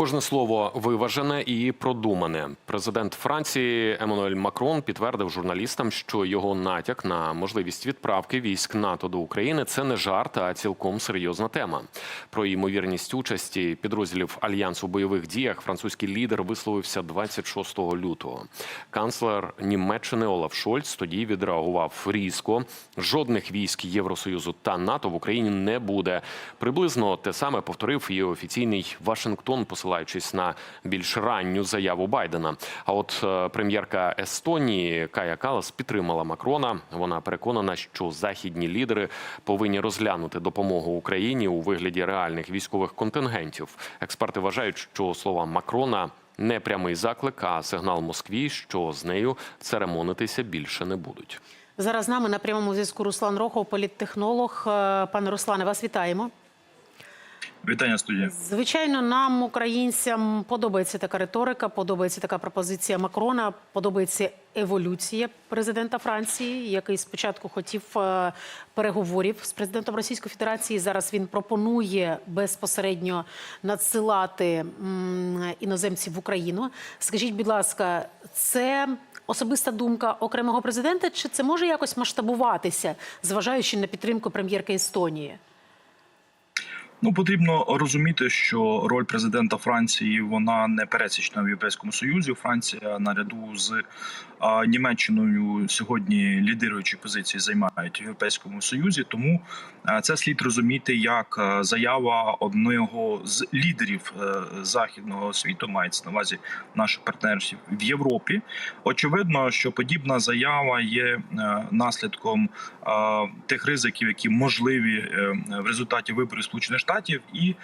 Кожне слово виважене і продумане. Президент Франції Еммануель Макрон підтвердив журналістам, що його натяк на можливість відправки військ НАТО до України це не жарт, а цілком серйозна тема. Про ймовірність участі підрозділів альянсу бойових діях французький лідер висловився 26 лютого. Канцлер Німеччини Олаф Шольц тоді відреагував різко. Жодних військ Євросоюзу та НАТО в Україні не буде. Приблизно те саме повторив і офіційний Вашингтон, посилаючись на більш ранню заяву Байдена. А от е, прем'єрка Естонії Кая Калас підтримала Макрона. Вона переконана, що західні лідери повинні розглянути допомогу Україні у вигляді реальних військових контингентів. Експерти вважають, що слова Макрона не прямий заклик, а сигнал Москві, що з нею церемонитися більше не будуть. Зараз з нами на прямому зв'язку Руслан Рохов, політтехнолог. Е, Пане Руслане, вас вітаємо. Вітання студія. Звичайно, нам, українцям, подобається така риторика, подобається така пропозиція Макрона, подобається еволюція президента Франції, який спочатку хотів е, переговорів з президентом Російської Федерації. Зараз він пропонує безпосередньо надсилати іноземців в Україну. Скажіть, будь ласка, це особиста думка окремого президента, чи це може якось масштабуватися, зважаючи на підтримку прем'єрки Естонії? Ну потрібно розуміти, що роль президента Франції вона не пересічна в Європейському Союзі. Франція наряду з Німеччиною сьогодні лідируючі позиції займають в Європейському Союзі. Тому це слід розуміти як заява одного з лідерів е, західного світу, мається на увазі наших партнерів в Європі. Очевидно, що подібна заява є е, наслідком тих ризиків, які можливі е, в результаті виборів Сполучених Штатів, і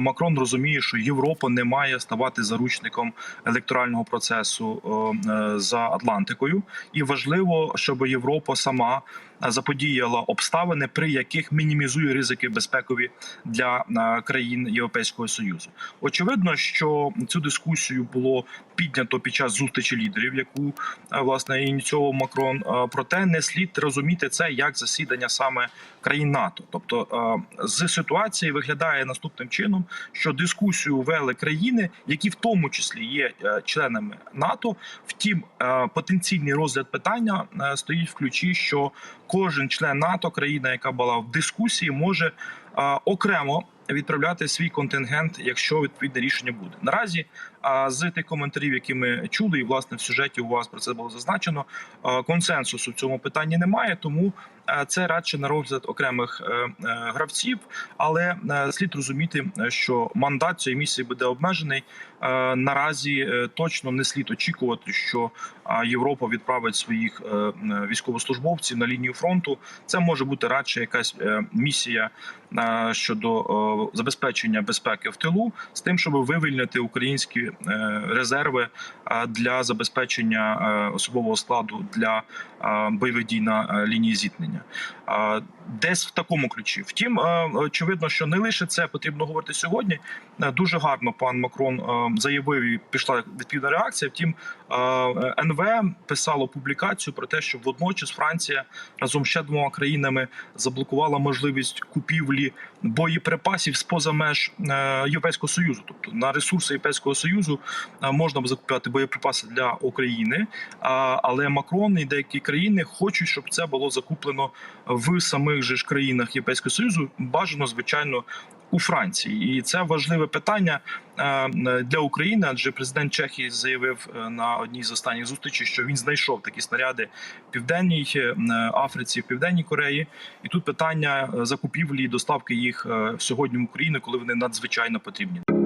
Макрон розуміє, що Європа не має ставати заручником електорального процесу е, за Атлантикою, і важливо, щоб Європа сама е, заподіяла обставини, при яких мінімізує ризики безпекові для е, країн Європейського союзу. Очевидно, що цю дискусію було піднято під час зустрічі лідерів, яку власне ініціював Макрон. Проте не слід розуміти це як засідання саме країн НАТО. Тобто з ситуації виглядає наступним чином, що дискусію вели країни, які в тому числі є е, членами НАТО. Втім, е, потенційний розгляд питання е, стоїть в ключі, що кожен член НАТО, країна, яка була в дискусії, може окремо. Відправляти свій контингент, якщо відповідне рішення буде наразі. З тих коментарів, які ми чули, і власне в сюжеті у вас про це було зазначено. Консенсусу в цьому питанні немає, тому це радше на розгляд окремих е, е, гравців. Але е, слід розуміти, що мандат цієї місії буде обмежений. Наразі точно не слід очікувати, що Європа відправить своїх військовослужбовців на лінію фронту. Це може бути радше якась місія щодо е, забезпечення безпеки в тилу, з тим, щоб вивільнити українські е, резерви е, для забезпечення е, особового складу для е, бойових дій на е, лінії зіткнення. Е, Десь в такому ключі. Втім, е, очевидно, що не лише це потрібно говорити сьогодні. Е, Дуже гарно пан Макрон е, заявив і пішла відповідна реакція. Втім, е, НВ писало публікацію про те, що водночас Франція разом ще двома країнами заблокувала можливість купівлі боєприпасів з поза меж е, Європейського союзу. Тобто на ресурси Європейського союзу е, можна закупляти боєприпаси для України, але Макрон і деякі країни хочуть, щоб це було закуплено в самих же ж країнах Європейського союзу. Бажано звичайно. У Франції, і це важливе питання е, для України, адже президент Чехії заявив е, на одній з останніх зустрічей, що він знайшов такі снаряди в південній е, Африці, в південній Кореї, і тут питання закупівлі і доставки їх сьогодні в Україну, коли вони надзвичайно потрібні.